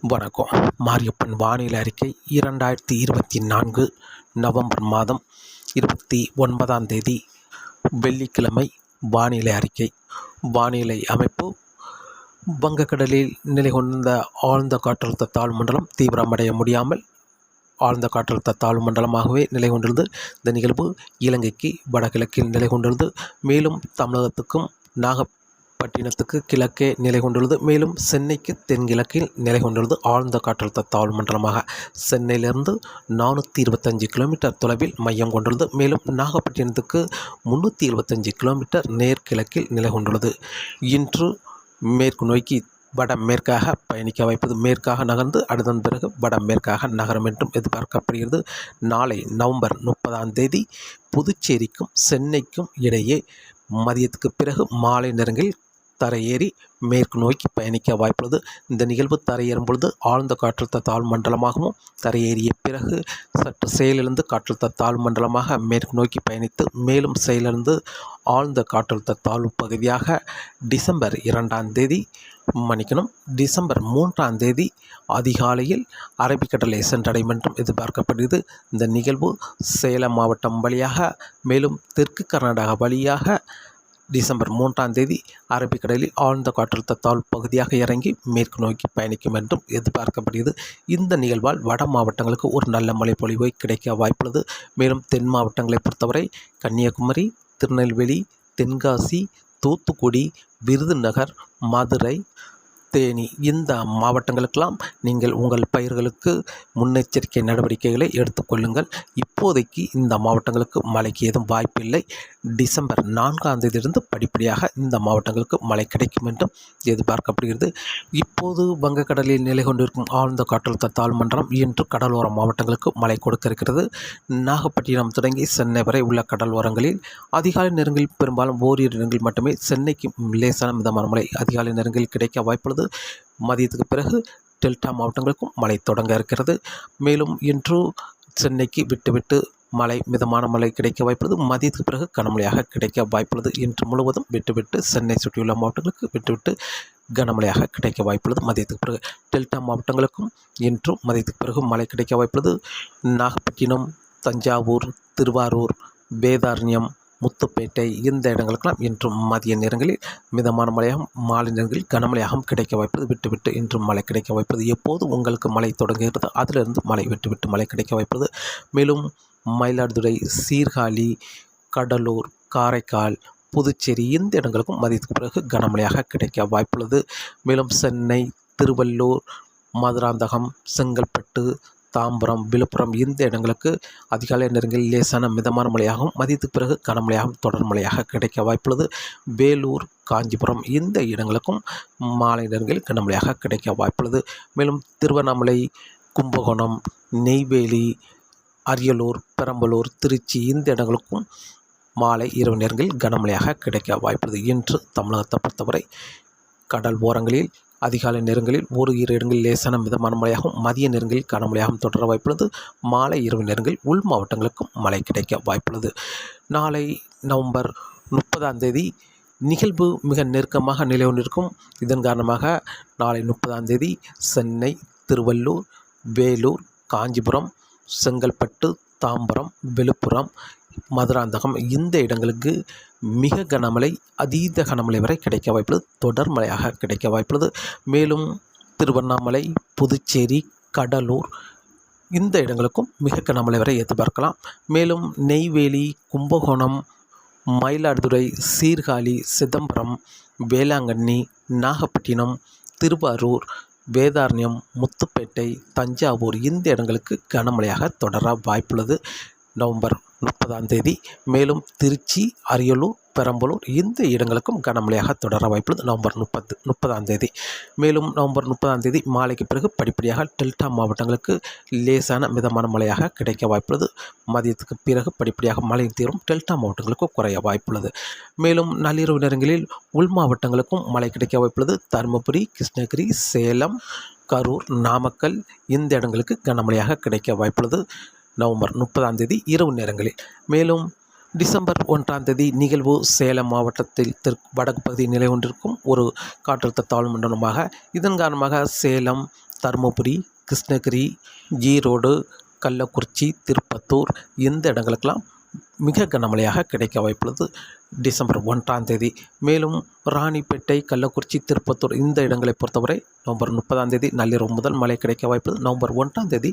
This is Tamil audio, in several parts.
வணக்கம். மாரியப்பன் வானிலை அறிக்கை இரண்டாயிரத்தி இருபத்தி நான்கு நவம்பர் மாதம் இருபத்தி ஒன்பதாம் தேதி. வெள்ளிக்கிழமை வானிலை அறிக்கை. வானிலை அமைப்பு. வங்கக்கடலில் நிலை கொண்ட ஆழ்ந்த காற்றழுத்த தாழ்மண்டலம் தீவிரமடைய முடியாமல் ஆழ்ந்த காற்றழுத்த தாழ்வு மண்டலமாகவே நிலை கொண்டிருந்து இந்த நிகழ்வு இலங்கைக்கு வடகிழக்கில் நிலை கொண்டுள்ளது மேலும் தமிழகத்துக்கும் நாக பட்டினத்துக்கு கிழக்கே நிலை கொண்டுள்ளது. மேலும் சென்னைக்கு தென்கிழக்கில் நிலை கொண்டுள்ளது. ஆழ்ந்த காற்றழுத்த தாழ்வு மண்டலமாக சென்னையிலிருந்து நானூற்றி இருபத்தஞ்சு கிலோமீட்டர் தொலைவில் மையம் கொண்டுள்ளது. மேலும் நாகப்பட்டினத்துக்கு முந்நூற்றி இருபத்தஞ்சு கிலோமீட்டர் நேர்கிழக்கில் நிலை கொண்டுள்ளது. இன்று மேற்கு நோக்கி வட மேற்காக பயணிக்க வைப்பது. மேற்காக நகர்ந்து அடுத்தன் பிறகு வட மேற்காக நகரம் என்றும் எதிர்பார்க்கப்படுகிறது. நாளை நவம்பர் முப்பதாம் தேதி புதுச்சேரிக்கும் சென்னைக்கும் இடையே மதியத்துக்கு பிறகு மாலை நேரங்களில் தரையேறி மேற்கு நோக்கி பயணிக்க வாய்ப்புள்ளது. இந்த நிகழ்வு தரையேறும் பொழுது ஆழ்ந்த காற்றழுத்த தாழ் மண்டலமாகவும் தரையேறிய பிறகு சற்று செயலிழந்து காற்றழுத்த தாழ் மண்டலமாக மேற்கு நோக்கி பயணித்து மேலும் செயலிழந்து ஆழ்ந்த காற்றழுத்த தாழ்வு பகுதியாக டிசம்பர் இரண்டாம் தேதி மன்னிக்கணும். டிசம்பர் மூன்றாம் தேதி அதிகாலையில் அரபிக்கடலை சென்றடையும் என்றும் எதிர்பார்க்கப்படுகிறது. இந்த நிகழ்வு சேலம் மாவட்டம் வழியாக மேலும் தெற்கு கர்நாடகா வழியாக டிசம்பர் மூன்றாம் தேதி அரபிக்கடலில் ஆழ்ந்த காற்றழுத்த தாழ் பகுதியாக இறங்கி மேற்கு நோக்கி பயணிக்கும் என்றும் எதிர்பார்க்கப்படுகிறது. இந்த நிகழ்வால் வட மாவட்டங்களுக்கு ஒரு நல்ல மழை கிடைக்க வாய்ப்புள்ளது. மேலும் தென் மாவட்டங்களை பொறுத்தவரை கன்னியாகுமரி திருநெல்வேலி தென்காசி தூத்துக்குடி விருதுநகர் மதுரை தேனி இந்த மாவட்டங்களுக்கெல்லாம் நீங்கள் உங்கள் பயிர்களுக்கு முன்னெச்சரிக்கை நடவடிக்கைகளை எடுத்துக்கொள்ளுங்கள் இப்போதைக்கு இந்த மாவட்டங்களுக்கு மழைக்கு ஏதும் வாய்ப்பில்லை. டிசம்பர் நான்காம் தேதியிலிருந்து படிப்படியாக இந்த மாவட்டங்களுக்கு மழை கிடைக்கும் என்றும் எதிர்பார்க்கப்படுகிறது. இப்போது வங்கக்கடலில் நிலை கொண்டிருக்கும் ஆழ்ந்த காற்றழுத்த தாழ்மன்றம் இன்று கடலோர மாவட்டங்களுக்கு மழை கொடுக்க இருக்கிறது. நாகப்பட்டினம் தொடங்கி சென்னை வரை உள்ள கடலோரங்களில் அதிகாலை நேரங்களில் பெரும்பாலும் ஓரிரு இடங்களில் மட்டுமே சென்னைக்கு லேசான மிதமான மழை அதிகாலை நேரங்களில் கிடைக்க வாய்ப்புள்ளது. மதியத்துக்கு பிறகு டெல்டா மாவட்டங்களுக்கும் மழை தொடங்க இருக்கிறது. மேலும் இன்று சென்னைக்கு விட்டுவிட்டு மழை மிதமான மழை கிடைக்க வாய்ப்புள்ளது. மதியத்துக்கு பிறகு கனமழையாக கிடைக்க வாய்ப்புள்ளது. இன்று முழுவதும் விட்டுவிட்டு சென்னை சுற்றியுள்ள மாவட்டங்களுக்கு விட்டுவிட்டு கனமழையாக கிடைக்க வாய்ப்புள்ளது. மதியத்துக்கு பிறகு டெல்டா மாவட்டங்களுக்கும் இன்றும் மதியத்துக்கு பிறகு மழை கிடைக்க வாய்ப்புள்ளது. நாகப்பட்டினம் தஞ்சாவூர் திருவாரூர் வேதாரண்யம் முத்துப்பேட்டை இந்த இடங்களுக்கெல்லாம் இன்றும் மதிய நேரங்களில் மிதமான மழையாகவும் மாலை நேரங்களில் கனமழையாகவும் கிடைக்க வாய்ப்பது விட்டுவிட்டு இன்றும் மழை கிடைக்க வாய்ப்பது. எப்போது உங்களுக்கு மழை தொடங்குகிறது அதிலிருந்து மழை விட்டு விட்டு மழை கிடைக்க வாய்ப்பது. மேலும் மயிலாடுதுறை சீர்காழி கடலூர் காரைக்கால் புதுச்சேரி இந்த இடங்களுக்கும் மதியத்துக்கு பிறகு கனமழையாக கிடைக்க வாய்ப்புள்ளது. மேலும் சென்னை திருவள்ளூர் மதுராந்தகம் செங்கல்பட்டு தாம்பரம் விழுப்புரம் இந்த இடங்களுக்கு அதிகாலை நேரங்களில் லேசான மிதமான மழையாகவும் மதியத்துக்கு பிறகு கனமழையாகவும் தொடர் மழையாக கிடைக்க வாய்ப்புள்ளது. வேலூர் காஞ்சிபுரம் இந்த இடங்களுக்கும் மாலை நேரங்களில் கனமழையாக கிடைக்க வாய்ப்புள்ளது. மேலும் திருவண்ணாமலை கும்பகோணம் நெய்வேலி அரியலூர் பெரம்பலூர் திருச்சி இந்த இடங்களுக்கும் மாலை இரவு நேரங்களில் கனமழையாக கிடைக்க வாய்ப்புள்ளது இன்று தமிழகத்தை பொறுத்தவரை கடல் ஓரங்களில் அதிகாலை நேரங்களில் ஒரு இரு இடங்களில் லேசான மிதமான மழையாகவும் மதிய நேரங்களில் கனமழையாகவும் தொடர வாய்ப்புள்ளது. மாலை இரவு நேரங்களில் உள் மாவட்டங்களுக்கும் மழை கிடைக்க வாய்ப்புள்ளது. நாளை நவம்பர் முப்பதாம் தேதி நிகழ்வு மிக நெருக்கமாக நிலை கொண்டிருக்கும். இதன் காரணமாக நாளை முப்பதாம் தேதி சென்னை திருவள்ளூர் வேலூர் காஞ்சிபுரம் செங்கல்பட்டு தாம்பரம் விழுப்புரம் மதுராந்தகம் இந்த இடங்களுக்கு மிக கனமழை அதீத கனமழை வரை கிடைக்க வாய்ப்புள்ளது. தொடர் மழையாக கிடைக்க வாய்ப்புள்ளது. மேலும் திருவண்ணாமலை புதுச்சேரி கடலூர் இந்த இடங்களுக்கும் மிக கனமழை வரை எதிர்பார்க்கலாம் மேலும் நெய்வேலி கும்பகோணம் மயிலாடுதுறை சீர்காழி சிதம்பரம் வேளாங்கண்ணி நாகப்பட்டினம் திருவாரூர் வேதாரண்யம் முத்துப்பேட்டை தஞ்சாவூர் இந்த இடங்களுக்கு கனமழையாக தொடர வாய்ப்புள்ளது. நவம்பர் முப்பதாம் தேதி. மேலும் திருச்சி அரியலூர் பெரம்பலூர் இந்த இடங்களுக்கும் கனமழையாக தொடர வாய்ப்புள்ளது நவம்பர் முப்பது முப்பதாம் தேதி. மேலும் நவம்பர் முப்பதாம் தேதி மாலைக்கு பிறகு படிப்படியாக டெல்டா மாவட்டங்களுக்கு லேசான மிதமான மழையாக கிடைக்க வாய்ப்புள்ளது மதியத்துக்கு பிறகு படிப்படியாக மழை தீரும் டெல்டா மாவட்டங்களுக்கும் குறைய வாய்ப்புள்ளது மேலும் நள்ளிரவு நேரங்களில் உள் மாவட்டங்களுக்கும் மழை கிடைக்க வாய்ப்புள்ளது தருமபுரி கிருஷ்ணகிரி சேலம் கரூர் நாமக்கல் இந்த இடங்களுக்கு கனமழையாக கிடைக்க வாய்ப்புள்ளது நவம்பர் முப்பதாம் தேதி இரவு நேரங்களில். மேலும் டிசம்பர் ஒன்றாம் தேதி நிகழ்வு சேலம் மாவட்டத்தில் தெற்கு வடக்கு பகுதி நிலை கொண்டிருக்கும் ஒரு காற்றழுத்த தாழ்வு மண்டலமாக. இதன் காரணமாக சேலம் தருமபுரி கிருஷ்ணகிரி ஈரோடு கள்ளக்குறிச்சி திருப்பத்தூர் இந்த இடங்களுக்கெல்லாம் மிக கனமழையாக கிடைக்க வாய்ப்புள்ளது? டிசம்பர் ஒன்றாம் தேதி. மேலும் ராணிப்பேட்டை கள்ளக்குறிச்சி திருப்பத்தூர் இந்த இடங்களை பொறுத்தவரை நவம்பர் முப்பதாம் தேதி நள்ளிரவு முதல் மழை கிடைக்க வாய்ப்பு நவம்பர் ஒன்றாம் தேதி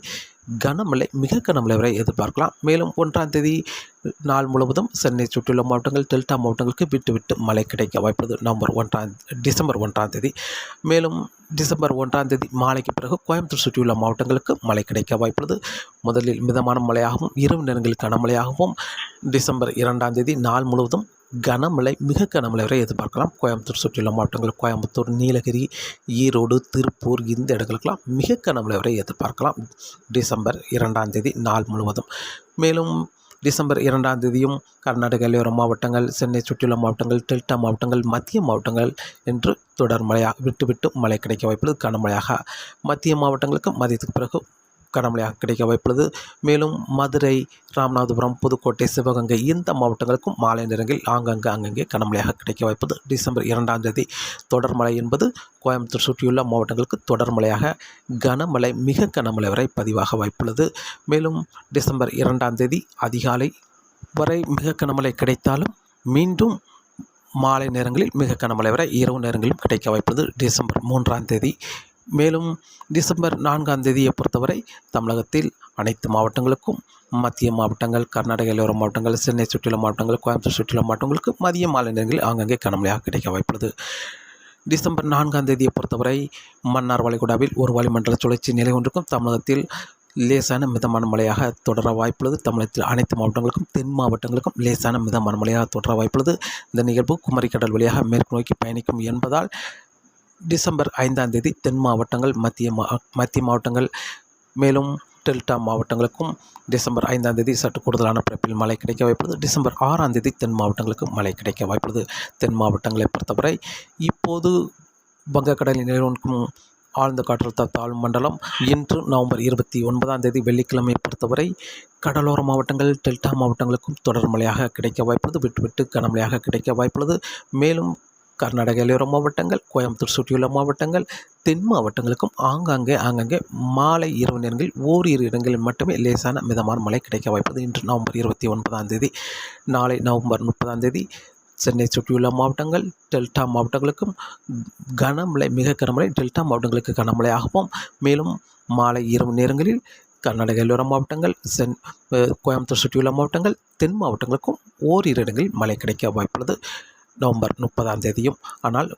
கனமழை மிக கனமழை வரை எதிர்பார்க்கலாம். மேலும் ஒன்றாம் தேதி நாள் முழுவதும் சென்னை சுற்றியுள்ள மாவட்டங்கள் டெல்டா மாவட்டங்களுக்கு விட்டு விட்டு மழை கிடைக்க வாய்ப்புள்ளது நவம்பர் ஒன்றாம் டிசம்பர் ஒன்றாம் தேதி. மேலும் டிசம்பர் ஒன்றாம் தேதி மாலைக்கு பிறகு கோயம்புத்தூர் சுற்றியுள்ள மாவட்டங்களுக்கு மழை கிடைக்க வாய்ப்புள்ளது முதலில் மிதமான மழையாகவும் இரவு நேரங்களில் கனமழையாகவும் டிசம்பர் இரண்டாம் தேதி நாள் முழுவதும் கனமழை மிக கனமழை வரை எதிர்பார்க்கலாம். கோயம்புத்தூர் சுற்றியுள்ள மாவட்டங்கள் கோயம்புத்தூர் நீலகிரி ஈரோடு திருப்பூர் இந்த இடங்களுக்கெல்லாம் மிக கனமழை வரை எதிர்பார்க்கலாம். டிசம்பர் இரண்டாம் தேதி நாள் முழுவதும். மேலும் டிசம்பர் இரண்டாம் தேதியும் கர்நாடக எல்லையோர மாவட்டங்கள் சென்னை சுற்றியுள்ள மாவட்டங்கள் டெல்டா மாவட்டங்கள் மத்திய மாவட்டங்கள் என்று தொடர் மழையாக விட்டு விட்டு மழை கிடைக்க வாய்ப்புள்ளது. கனமழையாக மத்திய மாவட்டங்களுக்கு மதியத்துக்கு பிறகு கனமழையாக கிடைக்க வாய்ப்புள்ளது. மேலும் மதுரை ராமநாதபுரம் புதுக்கோட்டை சிவகங்கை இந்த மாவட்டங்களுக்கும் மாலை நேரங்களில் ஆங்கங்கே அங்கங்கே கனமழையாக கிடைக்க வாய்ப்பது டிசம்பர் இரண்டாம் தேதி தொடர் மழை என்பது கோயம்புத்தூர் சுற்றியுள்ள மாவட்டங்களுக்கு தொடர் மழையாக கனமழை மிக கனமழை வரை பதிவாக வாய்ப்புள்ளது. மேலும் டிசம்பர் இரண்டாம் தேதி அதிகாலை வரை மிக கனமழை கிடைத்தாலும் மீண்டும் மாலை நேரங்களில் மிக கனமழை வரை இரவு நேரங்களிலும் கிடைக்க வாய்ப்பது டிசம்பர் மூன்றாம் தேதி மேலும் டிசம்பர் நான்காம் தேதியை பொறுத்தவரை தமிழகத்தில் அனைத்து மாவட்டங்களுக்கும் மத்திய மாவட்டங்கள் கர்நாடக எல்லோர மாவட்டங்கள் சென்னை சுற்றியுள்ள மாவட்டங்கள் கோயம்புத்தூர் சுற்றியுள்ள மாவட்டங்களுக்கு மதிய மாலை நேரங்களில் ஆங்கங்கே கனமழையாக கிடைக்க வாய்ப்புள்ளது. டிசம்பர் நான்காம் தேதியை பொறுத்தவரை மன்னார் வளைகுடாவில் ஒரு வளிமண்டல சுழற்சி நிலை கொண்டிருக்கும். தமிழகத்தில் லேசான மிதமான மழையாக தொடர வாய்ப்புள்ளது. தமிழகத்தில் அனைத்து மாவட்டங்களுக்கும் தென் மாவட்டங்களுக்கும் லேசான மிதமான மழையாக தொடர வாய்ப்புள்ளது. இந்த நிகழ்வு குமரிக்கடல் வழியாக மேற்கு நோக்கி பயணிக்கும் என்பதால் டிசம்பர் ஐந்தாம் தேதி தென் மாவட்டங்கள் மத்திய மா மத்திய மாவட்டங்கள் மேலும் டெல்டா மாவட்டங்களுக்கும் டிசம்பர் ஐந்தாம் தேதி சற்று கூடுதலான பிறப்பில் மழை கிடைக்க வாய்ப்புள்ளது. டிசம்பர் ஆறாம் தேதி தென் மாவட்டங்களுக்கு மழை கிடைக்க வாய்ப்புள்ளது. தென் மாவட்டங்களை பொறுத்தவரை இப்போது வங்கக்கடலில் நிலவுக்கும் ஆழ்ந்த காற்றழுத்த தாழ்வு மண்டலம் இன்று நவம்பர் இருபத்தி ஒன்பதாம் தேதி வெள்ளிக்கிழமை பொறுத்தவரை கடலோர மாவட்டங்கள் டெல்டா மாவட்டங்களுக்கும் தொடர் மழையாக கிடைக்க வாய்ப்புள்ளது. விட்டு விட்டு கனமழையாக கிடைக்க வாய்ப்புள்ளது. மேலும் கர்நாடக எல்லையோர மாவட்டங்கள் கோயம்புத்தூர் சுற்றியுள்ள மாவட்டங்கள் தென் மாவட்டங்களுக்கும் ஆங்காங்கே ஆங்காங்கே மாலை இரவு நேரங்களில் ஓரிரு இடங்களில் மட்டுமே லேசான மிதமான மழை கிடைக்க வாய்ப்பது இன்று நவம்பர் இருபத்தி ஒன்பதாம் தேதி நாளை நவம்பர் முப்பதாம் தேதி சென்னை சுற்றியுள்ள மாவட்டங்கள் டெல்டா மாவட்டங்களுக்கும் கனமழை மிக கனமழை டெல்டா மாவட்டங்களுக்கு கனமழையாகவும் மேலும் மாலை இரவு நேரங்களில் கர்நாடக எல்லோர மாவட்டங்கள் சென் கோயம்புத்தூர் சுற்றியுள்ள மாவட்டங்கள் தென் மாவட்டங்களுக்கும் ஓரிரு இடங்களில் மழை கிடைக்க வாய்ப்புள்ளது. நவம்பர் முப்பதாம் தேதியும். ஆனால்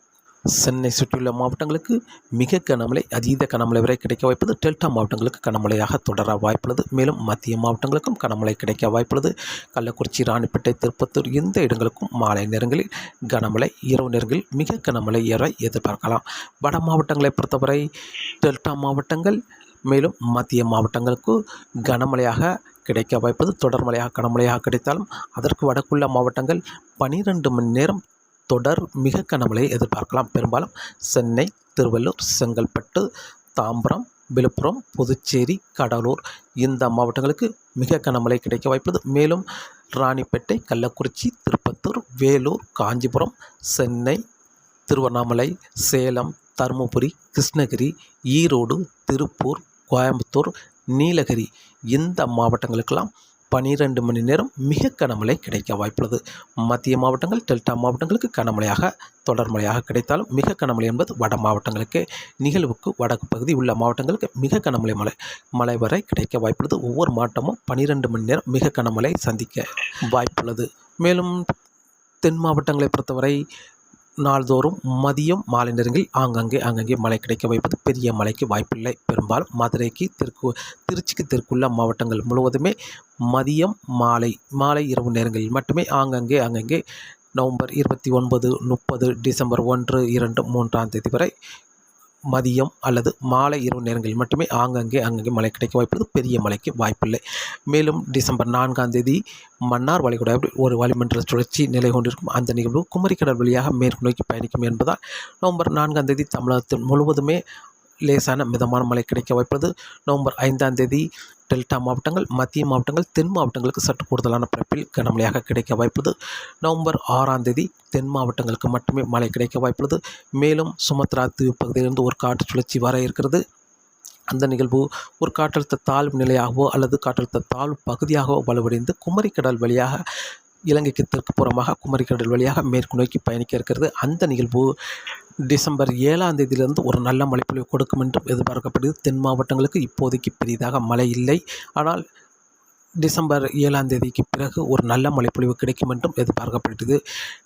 சென்னை சுற்றியுள்ள மாவட்டங்களுக்கு மிக கனமழை அதீத கனமழை வரை கிடைக்க வாய்ப்புள்ளது. டெல்டா மாவட்டங்களுக்கு கனமழையாக தொடர வாய்ப்புள்ளது. மேலும் மத்திய மாவட்டங்களுக்கும் கனமழை கிடைக்க வாய்ப்புள்ளது. கள்ளக்குறிச்சி ராணிப்பேட்டை திருப்பத்தூர் எந்த இடங்களுக்கும் மாலை நேரங்களில் கனமழை இரவு நேரங்களில் மிக கனமழை ஏற எதிர்பார்க்கலாம். வட மாவட்டங்களை பொறுத்தவரை டெல்டா மாவட்டங்கள் மேலும் மத்திய மாவட்டங்களுக்கு கனமழையாக கிடைக்க வாய்ப்பது தொடர் மழையாக கனமழையாக கிடைத்தாலும் அதற்கு வடக்குள்ள மாவட்டங்கள் பனிரெண்டு மணி நேரம் தொடர் மிக கனமழையை எதிர்பார்க்கலாம். பெரும்பாலும் சென்னை திருவள்ளூர் செங்கல்பட்டு தாம்பரம் விழுப்புரம் புதுச்சேரி கடலூர் இந்த மாவட்டங்களுக்கு மிக கனமழை கிடைக்க வாய்ப்பது. மேலும் ராணிப்பேட்டை கள்ளக்குறிச்சி திருப்பத்தூர் வேலூர் காஞ்சிபுரம் சென்னை திருவண்ணாமலை சேலம் தருமபுரி கிருஷ்ணகிரி ஈரோடு திருப்பூர் கோயம்புத்தூர் நீலகிரி இந்த மாவட்டங்களுக்கெல்லாம் பனிரெண்டு மணி நேரம் மிக கனமழை கிடைக்க வாய்ப்புள்ளது. மத்திய மாவட்டங்கள் டெல்டா மாவட்டங்களுக்கு கனமழையாக தொடர் மழையாக கிடைத்தாலும் மிக கனமழை என்பது வட மாவட்டங்களுக்கு நிகழ்வுக்கு வடக்கு பகுதி உள்ள மாவட்டங்களுக்கு மிக கனமழை மழை மழை வரை கிடைக்க வாய்ப்புள்ளது. ஒவ்வொரு மாவட்டமும் பனிரெண்டு மணி நேரம் மிக கனமழை சந்திக்க வாய்ப்புள்ளது. மேலும் தென் மாவட்டங்களை பொறுத்தவரை நாள்தோறும் மதியம் மாலை நேரங்களில் ஆங்காங்கே ஆங்காங்கே மழை கிடைக்க வைப்பது பெரிய மழைக்கு வாய்ப்பில்லை. பெரும்பாலும் மதுரைக்கு தெற்கு திருச்சிக்கு தெற்குள்ள மாவட்டங்கள் முழுவதுமே மதியம் மாலை மாலை இரவு நேரங்களில் மட்டுமே ஆங்காங்கே ஆங்காங்கே நவம்பர் இருபத்தி ஒன்பது முப்பது டிசம்பர் ஒன்று இரண்டு மூன்றாம் தேதி வரை மதியம் அல்லது மாலை இரவு நேரங்களில் மட்டுமே ஆங்காங்கே அங்கங்கே மழை கிடைக்க வாய்ப்புள்ளது. பெரிய மழைக்கு வாய்ப்பில்லை. மேலும் டிசம்பர் நான்காம் தேதி மன்னார் வளைகுடா ஒரு வளிமண்டல சுழற்சி நிலை கொண்டிருக்கும். அந்த நிகழ்வு குமரிக்கடல் வழியாக மேற்கு நோக்கி பயணிக்கும் என்பதால் நவம்பர் நான்காம் தேதி தமிழகத்தில் முழுவதுமே லேசான மிதமான மழை கிடைக்க வாய்ப்புள்ளது. நவம்பர் ஐந்தாம் தேதி டெல்டா மாவட்டங்கள் மத்திய மாவட்டங்கள் தென் மாவட்டங்களுக்கு சற்று கூடுதலான பரப்பில் கனமழையாக கிடைக்க வாய்ப்புள்ளது. நவம்பர் ஆறாம் தேதி தென் மாவட்டங்களுக்கு மட்டுமே மழை கிடைக்க வாய்ப்புள்ளது. மேலும் சுமத்ரா தீவு பகுதியிலிருந்து ஒரு காற்று சுழற்சி வர இருக்கிறது. அந்த நிகழ்வு ஒரு காற்றழுத்த தாழ்வு நிலையாகவோ அல்லது காற்றழுத்த தாழ்வு பகுதியாகவோ வலுவடைந்து குமரிக்கடல் வழியாக இலங்கைக்கு தெற்கு புறமாக குமரிக்கடல் வழியாக மேற்கு நோக்கி பயணிக்க இருக்கிறது. அந்த நிகழ்வு டிசம்பர் ஏழாம் தேதியிலிருந்து ஒரு நல்ல மழைப்பொழிவு கொடுக்கும் என்று எதிர்பார்க்கப்படுகிறது. தென் மாவட்டங்களுக்கு இப்போதைக்கு பெரிதாக மழை இல்லை. ஆனால் டிசம்பர் ஏழாம் தேதிக்கு பிறகு ஒரு நல்ல மழைப்பொழிவு கிடைக்கும் என்றும் எதிர்பார்க்கப்படுகிறது.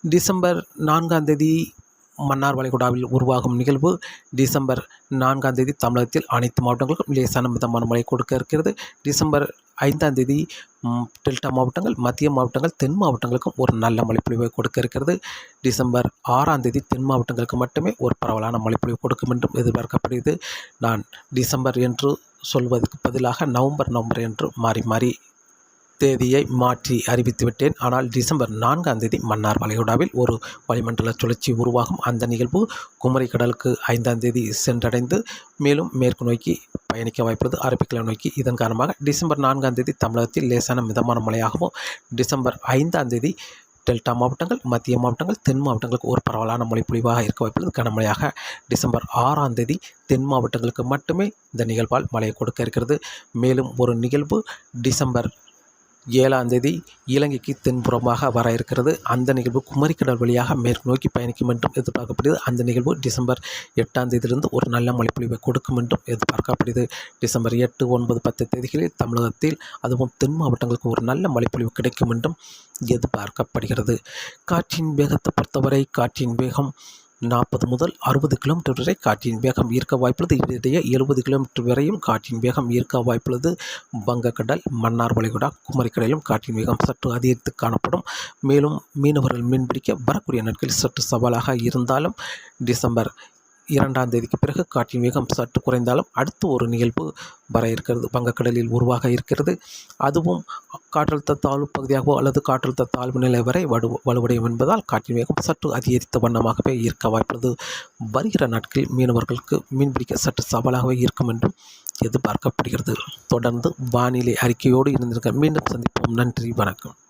டிசம்பர் நான்காம் தேதி மன்னார் வளைகுடாவில் உருவாகும் நிகழ்வு. டிசம்பர் நான்காம் தேதி தமிழகத்தில் அனைத்து மாவட்டங்களுக்கும் லேசான மிதமான மழை கொடுக்க இருக்கிறது. டிசம்பர் ஐந்தாம் தேதி டெல்டா மாவட்டங்கள் மத்திய மாவட்டங்கள் தென் மாவட்டங்களுக்கும் ஒரு நல்ல மழைப்பொழிவை கொடுக்க இருக்கிறது. டிசம்பர் ஆறாம் தேதி தென் மாவட்டங்களுக்கு மட்டுமே ஒரு பரவலான மழைப்பொழிவு கொடுக்கும் என்றும் எதிர்பார்க்கப்படுகிறது. நான் டிசம்பர் என்று சொல்வதற்கு பதிலாக நவம்பர் நவம்பர் என்று மாறி மாறி தேதியை மாற்றி அறிவித்துவிட்டேன் ஆனால் டிசம்பர் நான்காம் தேதி மன்னார் வளைகுடாவில் ஒரு வளிமண்டல சுழற்சி உருவாகும். அந்த நிகழ்வு குமரி கடலுக்கு ஐந்தாம் தேதி சென்றடைந்து மேலும் மேற்கு நோக்கி பயணிக்க வாய்ப்புள்ளது. அரபிக்கலை நோக்கி இதன் காரணமாக டிசம்பர் நான்காம் தேதி தமிழகத்தில் லேசான மிதமான மழையாகவும் டிசம்பர் ஐந்தாம் தேதி டெல்டா மாவட்டங்கள் மத்திய மாவட்டங்கள் தென் மாவட்டங்களுக்கு ஒரு பரவலான மழைப்பொழிவாக இருக்க வாய்ப்புள்ளது. கனமழையாக டிசம்பர் ஆறாம் தேதி தென் மாவட்டங்களுக்கு மட்டுமே இந்த நிகழ்வால் மழையை கொடுக்க இருக்கிறது. மேலும் ஒரு நிகழ்வு டிசம்பர் ஏழாம் தேதி இலங்கைக்கு தென்புறமாக வர இருக்கிறது. அந்த நிகழ்வு குமரிக்கடல் வழியாக மேற்கு நோக்கி பயணிக்கும் என்றும் எதிர்பார்க்கப்படுகிறது. அந்த நிகழ்வு டிசம்பர் எட்டாம் தேதியிலிருந்து ஒரு நல்ல மழைப்பொழிவை கொடுக்கும் என்றும் எதிர்பார்க்கப்படுகிறது. டிசம்பர் எட்டு ஒன்பது பத்து தேதிகளில் தமிழகத்தில் அதுவும் தென் மாவட்டங்களுக்கு ஒரு நல்ல மழைப்பொழிவு கிடைக்கும் என்றும் எதிர்பார்க்கப்படுகிறது. காற்றின் வேகத்தை பொறுத்தவரை காற்றின் வேகம் நாற்பது முதல் அறுபது கிலோமீட்டர் வரை காற்றின் வேகம் ஈர்க்க வாய்ப்புள்ளது. இடையே எழுபது கிலோமீட்டர் வரையும் காற்றின் வேகம் ஈர்க்க வாய்ப்புள்ளது. வங்கக்கடல் மன்னார் வளைகுடா குமரிக்கடலிலும் காற்றின் வேகம் சற்று அதிகரித்து காணப்படும். மேலும் மீனவர்கள் மீன்பிடிக்க வரக்கூடிய நாட்களில் சற்று சவாலாக இருந்தாலும் டிசம்பர் இரண்டாம் தேதிக்கு பிறகு காற்றின் வேகம் சற்று குறைந்தாலும் அடுத்து ஒரு நிகழ்வு வர இருக்கிறது. வங்கக்கடலில் உருவாக இருக்கிறது. அதுவும் காற்றழுத்த தாழ்வு பகுதியாகவோ அல்லது காற்றழுத்த தாழ்வு நிலை வரை வலு வலுவடையும் என்பதால் காற்றின் வேகம் சற்று அதிகரித்த வண்ணமாகவே இருக்க வாய்ப்புள்ளது. வருகிற நாட்களில் மீனவர்களுக்கு மீன்பிடிக்க சற்று சவாலாகவே இருக்கும் என்றும் எதிர்பார்க்கப்படுகிறது. தொடர்ந்து வானிலை அறிக்கையோடு இருந்திருக்க மீண்டும் சந்திப்போம். நன்றி. வணக்கம்.